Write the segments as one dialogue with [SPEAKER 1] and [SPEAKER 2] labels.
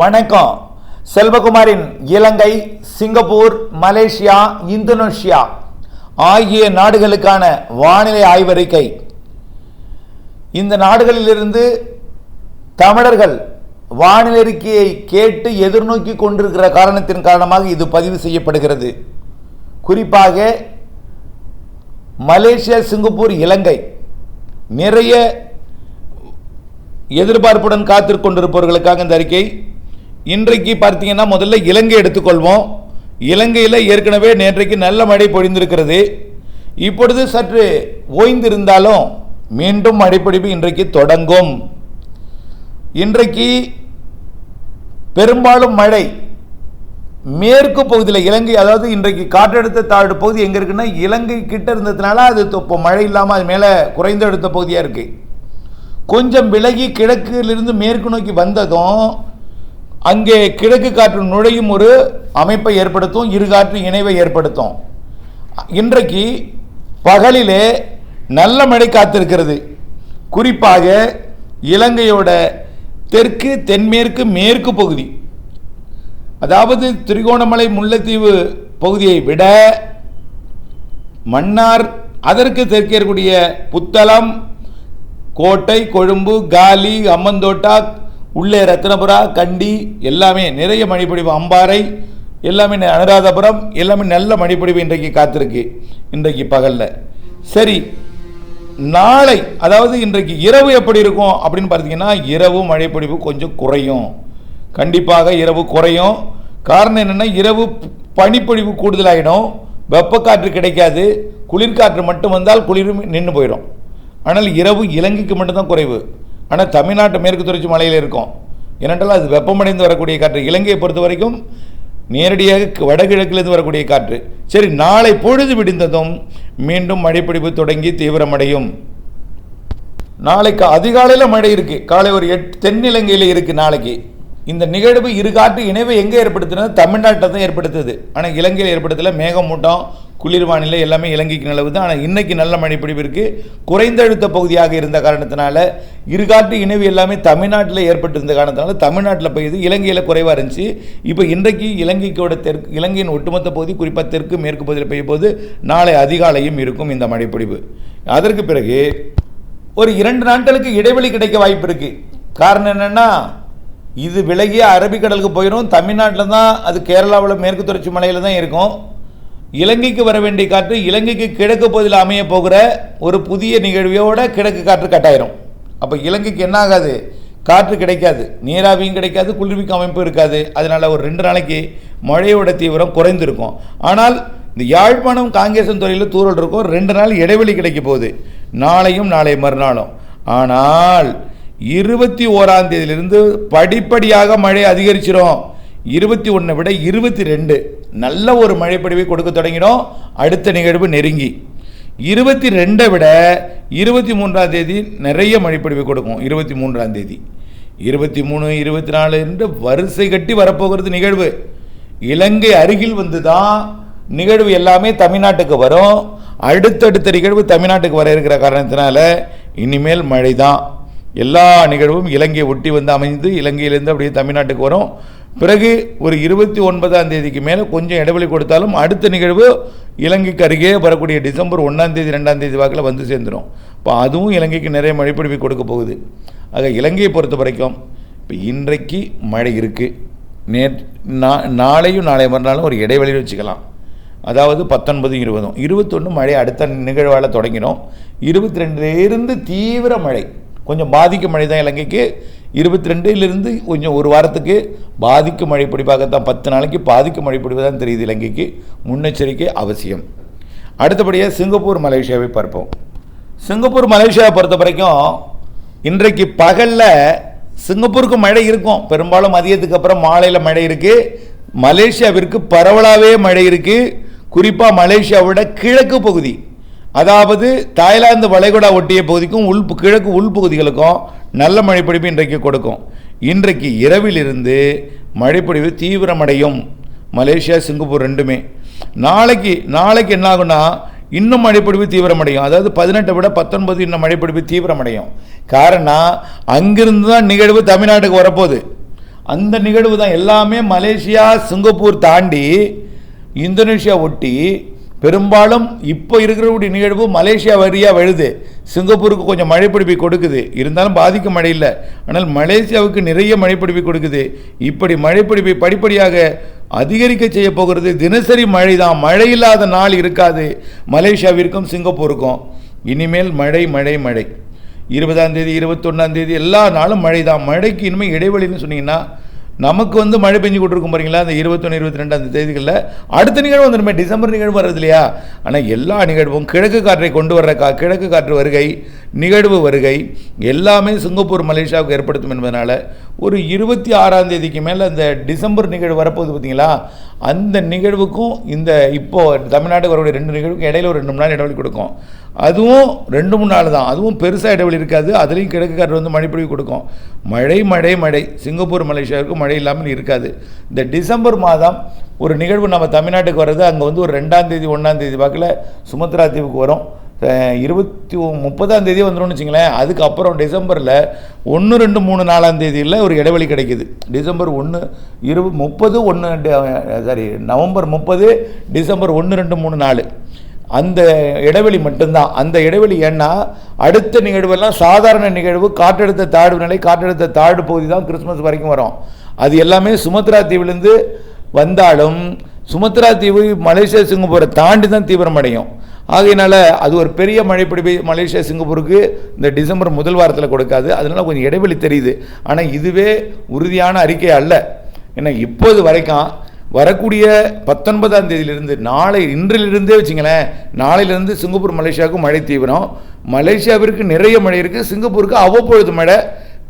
[SPEAKER 1] வணக்கம். செல்வகுமாரின் இலங்கை Singapore Malaysia Indonesia ஆகிய நாடுகளுக்கான வானிலை ஆய்வறிக்கை இந்த நாடுகளிலிருந்து தமிழர்கள் வானிலை அறிக்கையை கேட்டு எதிர்நோக்கி கொண்டிருக்கிற காரணத்தின் காரணமாக இது பதிவு செய்யப்படுகிறது. குறிப்பாக மலேசியா சிங்கப்பூர் இலங்கை நிறைய எதிர்பார்ப்புடன் காத்திருக்கொண்டிருப்பவர்களுக்காக இந்த அறிக்கை இன்றைக்கு பார்த்தீங்கன்னா முதல்ல இலங்கை எடுத்துக்கொள்வோம். இலங்கையில் ஏற்கனவே நேற்றைக்கு நல்ல மழை பொழிந்திருக்கிறது. இப்பொழுது சற்று ஓய்ந்திருந்தாலும் மீண்டும் மழைப்பிடிப்பு இன்றைக்கு தொடங்கும். இன்றைக்கு பெரும்பாலும் மழை மேற்கு பகுதியில் இலங்கை அதாவது இன்றைக்கு காற்றழுத்த தாழ்வு பகுதி எங்கே இருக்குன்னா இலங்கை கிட்ட இருந்ததுனால அது இப்போ மழை இல்லாமல் அது மேலே குறைந்த அழுத்த பகுதியாக இருக்குது கொஞ்சம் விலகி கிழக்கிலிருந்து மேற்கு நோக்கி வந்ததும் அங்கே கிழக்கு காற்று நுழையும் ஒரு அமைப்பை ஏற்படுத்தும் இரு காற்று இணைவை ஏற்படுத்தும். இன்றைக்கு பகலிலே நல்ல மழை காத்திருக்கிறது. குறிப்பாக இலங்கையோட தெற்கு தென்மேற்கு மேற்கு பகுதி. அதாவது திரிகோணமலை முல்லைத்தீவு பகுதியை விட மன்னார் அதற்கு தெற்கே இருக்கக்கூடிய புத்தளம் கோட்டை கொழும்பு காலி அம்மந்தோட்டா உள்ளே ரத்னபுரா கண்டி எல்லாமே நிறைய மழைப்பொழிவு அம்பாறை எல்லாமே அனுராதபுரம் எல்லாமே நல்ல மழைப்பொழிவு இன்றைக்கு காத்திருக்கு இன்றைக்கு பகலில். சரி நாளை அதாவது இன்றைக்கு இரவு எப்படி இருக்கும் அப்படின்னு பார்த்தீங்கன்னா இரவு மழைப்பொழிவு கொஞ்சம் குறையும். கண்டிப்பாக இரவு குறையும். காரணம் என்னென்னா இரவு பனிப்பொழிவு கூடுதலாகிடும் வெப்பக்காற்று கிடைக்காது. குளிர்காற்று மட்டும் வந்தால் குளிரும் நின்று போயிடும். ஆனால் இரவு இலங்கைக்கு மட்டும்தான் குறைவு. ஆனால் தமிழ்நாட்டு மேற்கு தொடர்ச்சி மலையில் இருக்கும். ஏனென்றால் அது வெப்பமடைந்து வரக்கூடிய காற்று. இலங்கையை பொறுத்த வரைக்கும் நேரடியாக வடகிழக்கிலிருந்து வரக்கூடிய காற்று. சரி நாளை பொழுது விடிந்ததும் மீண்டும் மழைப்பிடிப்பு தொடங்கி தீவிரமடையும். நாளைக்கு அதிகாலையில் மழை இருக்குது காலை ஒரு எட்டு தென்னிலங்கையில் இருக்குது நாளைக்கு. இந்த நிகழ்வு இரு காற்று எங்கே ஏற்படுத்தினது? தமிழ்நாட்டில் தான் ஏற்படுத்துது. ஆனால் இலங்கையில் ஏற்படுத்தல. மேகமூட்டம் குளிர் வானிலை எல்லாமே இலங்கைக்கு நிலவுது. ஆனால் இன்றைக்கி நல்ல மழைப்பிடிப்பு இருக்குது குறைந்த அழுத்த பகுதியாக இருந்த காரணத்தினால இருகாற்று இணைவு எல்லாமே தமிழ்நாட்டில் ஏற்பட்டிருந்த காரணத்தினால தமிழ்நாட்டில் பெய்யுது. இலங்கையில் குறைவாக இருந்துச்சு. இப்போ இன்றைக்கு இலங்கைக்கோட தெற்கு இலங்கையின் ஒட்டுமொத்த பகுதி குறிப்பாக தெற்கு மேற்கு பகுதியில் பெய்யும் போது நாளை அதிகாலையும் இருக்கும் இந்த மழைப்பொழிவு. அதற்கு பிறகு ஒரு இரண்டு நாட்களுக்கு இடைவெளி கிடைக்க வாய்ப்பு இருக்குது காரணம் என்னென்னா இது விலகிய அரபிக்கடலுக்கு போயிடும் தமிழ்நாட்டில் தான் அது கேரளாவில் மேற்கு தொடர்ச்சி மலையில் தான் இருக்கும். இலங்கைக்கு வர வேண்டிய காற்று இலங்கைக்கு கிழக்கு பகுதியில் அமைய போகிற ஒரு புதிய நிகழ்வியோட கிழக்கு காற்று கட்டாயிரும். அப்போ இலங்கைக்கு என்ன ஆகாது? காற்று கிடைக்காது. நீராவியும் கிடைக்காது குளிர்விக்கும் அமைப்பு இருக்காது. அதனால ஒரு ரெண்டு நாளைக்கு மழையோட தீவிரம் குறைந்திருக்கும். ஆனால் இந்த யாழ்ப்பாணம் காங்கேசன் துறையில் தூரல் இருக்கும். ரெண்டு நாள் இடைவெளி கிடைக்க போகுது. நாளையும் நாளை மறுநாளும். ஆனால் இருபத்தி ஓராம் தேதியிலிருந்து படிப்படியாக மழை அதிகரிச்சிடும் இருபத்தி ஒன்றை விட இருபத்தி ரெண்டு. நல்ல ஒரு மழைப்படிவை கொடுக்க தொடங்கிடும் அடுத்த நிகழ்வு நெருங்கி. இருபத்தி ரெண்டை விட இருபத்தி மூன்றாம் தேதி நிறைய மழைப்படிவை கொடுக்கும். இருபத்தி மூன்றாம் தேதி. இருபத்தி மூணு இருபத்தி நாலு என்று வரிசை கட்டி வரப்போகிறது நிகழ்வு. இலங்கை அருகில் வந்து தான் நிகழ்வு எல்லாமே தமிழ்நாட்டுக்கு வரும். அடுத்தடுத்த நிகழ்வு தமிழ்நாட்டுக்கு வர இருக்கிற காரணத்தினால இனிமேல் மழை தான் எல்லா நிகழ்வும் இலங்கையை ஒட்டி வந்து அமைந்து இலங்கையிலேருந்து அப்படியே தமிழ்நாட்டுக்கு வரும். பிறகு ஒரு இருபத்தி ஒன்பதாம் தேதிக்கு மேலே கொஞ்சம் இடைவெளி கொடுத்தாலும் அடுத்த நிகழ்வு இலங்கைக்கு அருகே வரக்கூடிய டிசம்பர் ஒன்றாம் தேதி ரெண்டாம் தேதி வாக்கில் வந்து சேர்ந்துடும் இப்போ அதுவும் இலங்கைக்கு நிறைய மழைப்பிடிப்பு கொடுக்க போகுது. ஆக இலங்கையை பொறுத்த வரைக்கும் இப்போ இன்றைக்கு மழை இருக்குது நே நா- நாளையும் நாளை மறுநாளும் ஒரு இடைவெளியில் வச்சுக்கலாம். அதாவது பத்தொன்பதும் இருபதும். இருபத்தொன்று மழை அடுத்த நிகழ்வால் தொடங்கிடும் இருபத்தி ரெண்டுலேருந்து தீவிர மழை. கொஞ்சம் பாதிக்கும் மழை தான் இலங்கைக்கு. இருபத்தி ரெண்டுலேருந்து கொஞ்சம் ஒரு வாரத்துக்கு பாதிக்கும் மழை பிடிப்பாகத்தான் பத்து நாளைக்கு பாதிக்கும் மழை பிடிப்பு தான் தெரியுது இலங்கைக்கு. முன்னெச்சரிக்கை அவசியம். அடுத்தபடியாக சிங்கப்பூர் மலேசியாவை பார்ப்போம். சிங்கப்பூர் மலேசியாவை பொறுத்த வரைக்கும் இன்றைக்கு பகலில் சிங்கப்பூருக்கு மழை இருக்கும். பெரும்பாலும் மதியத்துக்கு அப்புறம் மாலையில் மழை இருக்குது மலேசியாவிற்கு பரவலாகவே மழை இருக்குது குறிப்பாக மலேசியாவோட கிழக்கு பகுதி அதாவது தாய்லாந்து வளைகுடா ஒட்டிய பகுதிக்கும் உள் கிழக்கு உள்பகுதிகளுக்கும் நல்ல மழைப்பொழிவு இன்றைக்கு கொடுக்கும். இன்றைக்கு இரவிலிருந்து மழைப்பொழிவு தீவிரமடையும். மலேசியா சிங்கப்பூர் ரெண்டுமே. நாளைக்கு நாளைக்கு என்ன ஆகும்னா இன்னும் மழைப்பொழிவு தீவிரமடையும். அதாவது பதினெட்டை விட பத்தொன்பது இன்னும் மழைப்பொழிவு தீவிரமடையும். காரணம் அங்கிருந்து தான் நிகழ்வு தமிழ்நாட்டுக்கு வரப்போகுது. அந்த நிகழ்வு தான் எல்லாமே மலேசியா சிங்கப்பூர் தாண்டி இந்தோனேஷியா ஒட்டி பெரும்பாலும் இப்போ இருக்கிறக்கூடிய நிகழ்வு மலேசியா வழியாக வருது சிங்கப்பூருக்கு கொஞ்சம் மழைப்பிடிப்பை கொடுக்குது. இருந்தாலும் பாதிக்கும் மழை இல்லை. ஆனால் மலேசியாவுக்கு நிறைய மழைப்பிடிப்பை கொடுக்குது. இப்படி மழைப்பிடிப்பை படிப்படியாக அதிகரிக்க செய்ய போகிறது தினசரி மழை தான். மழை இல்லாத நாள் இருக்காது. மலேசியாவிற்கும் சிங்கப்பூருக்கும். இனிமேல் மழை மழை மழை. இருபதாம் தேதி இருபத்தொன்னாம் தேதி எல்லா நாளும் மழை தான். மழைக்கு இனிமேல் இடைவெளின்னு சொன்னீங்கன்னா நமக்கு வந்து மழை பெஞ்சு கொண்டிருக்கும் பாருங்களா அந்த இருபத்தொன்று இருபத்தி ரெண்டாம் தேதிகளில். அடுத்த நிகழ்வு வந்துடுமே டிசம்பர் நிகழ்வு வர்றது இல்லையா ஆனால் எல்லா நிகழ்வும் கிழக்கு காற்றை கொண்டு வர்ற கா கிழக்கு காற்று வருகை நிகழ்வு வருகை எல்லாமே சிங்கப்பூர் மலேசியாவுக்கு ஏற்படுத்தும் என்பதனால் ஒரு இருபத்தி ஆறாம் தேதிக்கு மேலே அந்த டிசம்பர் நிகழ்வு வரப்போகுது பார்த்தீங்களா? அந்த நிகழ்வுக்கும் இந்த இப்போது தமிழ்நாட்டுக்கு வரக்கூடிய ரெண்டு நிகழ்வுக்கும் இடையில ஒரு ரெண்டு மூணு நாள் இடைவெளி கொடுக்கும். அதுவும் ரெண்டு மூணு நாள் தான். அதுவும் பெருசாக இடைவெளி இருக்காது. அதுலேயும் கிழக்குக்காரர் வந்து மழைப்பொழிவு கொடுக்கும். மழை மழை மழை. சிங்கப்பூர் மலேசியாவுக்கு மழை இல்லாமல் இருக்காது. இந்த டிசம்பர் மாதம் ஒரு நிகழ்வு நம்ம தமிழ்நாட்டுக்கு வர்றது அங்கே வந்து ஒரு ரெண்டாம் தேதி ஒன்றாம் தேதி வாக்கில் சுமத்ரா தீவுக்கு வரும். இருபத்தி முப்பதாம் தேதி வந்துடும் வச்சுங்களேன். அதுக்கப்புறம் டிசம்பரில் ஒன்று ரெண்டு மூணு நாலாம் தேதியில் ஒரு இடைவெளி கிடைக்கிது. டிசம்பர் ஒன்று இரு முப்பது ஒன்று சாரி நவம்பர் முப்பது டிசம்பர் ஒன்று ரெண்டு மூணு நாலு. அந்த இடைவெளி மட்டும்தான். அந்த இடைவெளி ஏன்னா அடுத்த நிகழ்வெல்லாம் சாதாரண நிகழ்வு காற்றழுத்த தாழ்வு நிலை காற்றழுத்த தாழ்வு பகுதி தான் கிறிஸ்மஸ் வரைக்கும் வரும். அது எல்லாமே சுமத்ரா தீவுலேருந்து வந்தாலும் சுமத்ரா தீவு மலேசியா சிங்கப்பூரை தாண்டி தான் தீவிரமடையும். ஆகையினால அது ஒரு பெரிய மழைப்பிடிப்பை மலேசியா சிங்கப்பூருக்கு இந்த டிசம்பர் முதல் வாரத்தில் கொடுக்காது. அதனால கொஞ்சம் இடைவெளி தெரியுது. ஆனால் இதுவே உறுதியான அறிக்கை அல்ல. ஏன்னா இப்போது வரைக்கும் வரக்கூடிய பத்தொன்பதாம் தேதியிலிருந்து நாளை இன்றிலிருந்தே வச்சுங்களேன் நாளையிலிருந்து சிங்கப்பூர் மலேசியாவுக்கு மழை தீவிரம். மலேசியாவிற்கு நிறைய மழை இருக்குது சிங்கப்பூருக்கு அவ்வப்பொழுது மழை.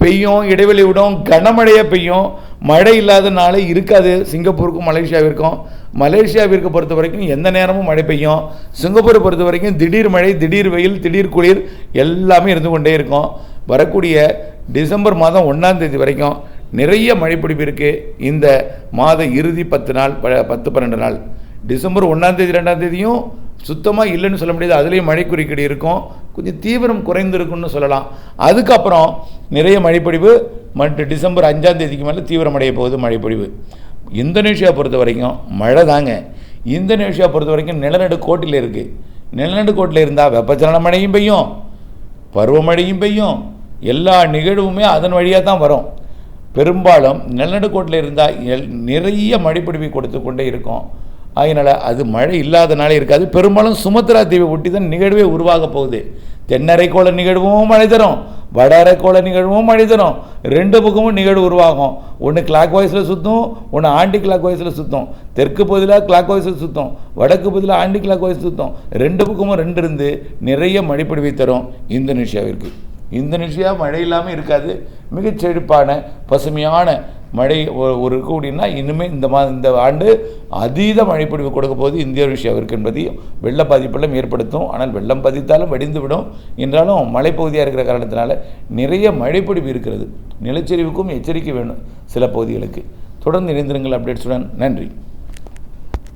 [SPEAKER 1] பெய்யும் இடைவெளி விடும் கனமழையாக பெய்யும். மழை இல்லாத நாளே இருக்காது. சிங்கப்பூருக்கும் மலேசியாவிற்கும். மலேசியாவிற்கு பொறுத்த வரைக்கும் எந்த நேரமும் மழை பெய்யும். சிங்கப்பூரை பொறுத்த வரைக்கும் திடீர் மழை திடீர் வெயில் திடீர் குளிர் எல்லாமே இருந்து கொண்டே இருக்கும். வரக்கூடிய டிசம்பர் மாதம் ஒன்றாம் தேதி வரைக்கும் நிறைய மழைப்பிடிப்பு இருக்குது இந்த மாத இறுதி பத்து நாள் ப- பத்து பன்னெண்டு நாள். டிசம்பர் ஒன்றாம் தேதி ரெண்டாம் தேதியும் சுத்தமாக இல்லைன்னு சொல்ல முடியாது. அதுலேயும் மழை குறுக்கீடு இருக்கும். கொஞ்சம் தீவிரம் குறைந்திருக்குன்னு சொல்லலாம். அதுக்கப்புறம் நிறைய மழைப்பொழிவு மற்றும் டிசம்பர் அஞ்சாம் தேதிக்கு மேலே தீவிரமடைய போகுது மழைப்பொழிவு. இந்தோனேஷியா பொறுத்த வரைக்கும் மழை தாங்க. இந்தோனேஷியா பொறுத்த வரைக்கும் நிலநடுக்கோட்டில் இருக்குது நிலநடுக்கோட்டில் இருந்தால் வெப்பச்சலன மழையும் பெய்யும் பருவமழையும் பெய்யும். எல்லா நிகழ்வுமே அதன் வழியாக தான் வரும். பெரும்பாலும் நிலநடுக்கோட்டில் இருந்தால் எல் நிறைய மழைப்பிடிவை கொடுத்து கொண்டே இருக்கும். அதனால் அது மழை இல்லாதனாலே இருக்காது. பெரும்பாலும் சுமத்ரா தீவை ஒட்டி தான் நிகழ்வே உருவாக போகுது. தென்னரைக்கோள நிகழ்வும் மழை தரும். வட அரைக்கோள நிகழ்வும் மழை தரும். ரெண்டு பக்கமும் நிகழ்வு உருவாகும். ஒன்று கிளாக் வாய்ஸில் சுற்றும் ஒன்று ஆண்டி கிளாக் வாய்ஸில் சுற்றும் தெற்கு பகுதியில் கிளாக் வாய்ஸில் சுற்றும் வடக்கு பகுதியில் ஆண்டி கிளாக் வாய்ஸ் சுற்றும் ரெண்டு பக்கமும் ரெண்டு இருந்து நிறைய மழைப்பிடிவை தரும் இந்தோனேஷியாவிற்கு. இந்தோனேஷியா மழை இல்லாமல் இருக்காது. மிகச் செழிப்பான பசுமையான மழை ஒரு இருக்கக்கூடியனா இன்னுமே இந்த மா இந்த ஆண்டு அதீத மழைப்பொழிவு கொடுக்க போது இந்தோனேஷியாவிற்கு என்பதையும் வெள்ள பாதிப்பெல்லாம் ஏற்படுத்தும். ஆனால் வெள்ளம் பதித்தாலும் வடிந்துவிடும் என்றாலும் மலைப்பகுதியாக இருக்கிற காரணத்தினால நிறைய மழைப்பொழிவு இருக்கிறது. நிலச்சரிவுக்கும் எச்சரிக்கை வேணும் சில பகுதிகளுக்கு. தொடர்ந்து இணைந்திருங்கள் அப்டேட்ஸுடன். நன்றி.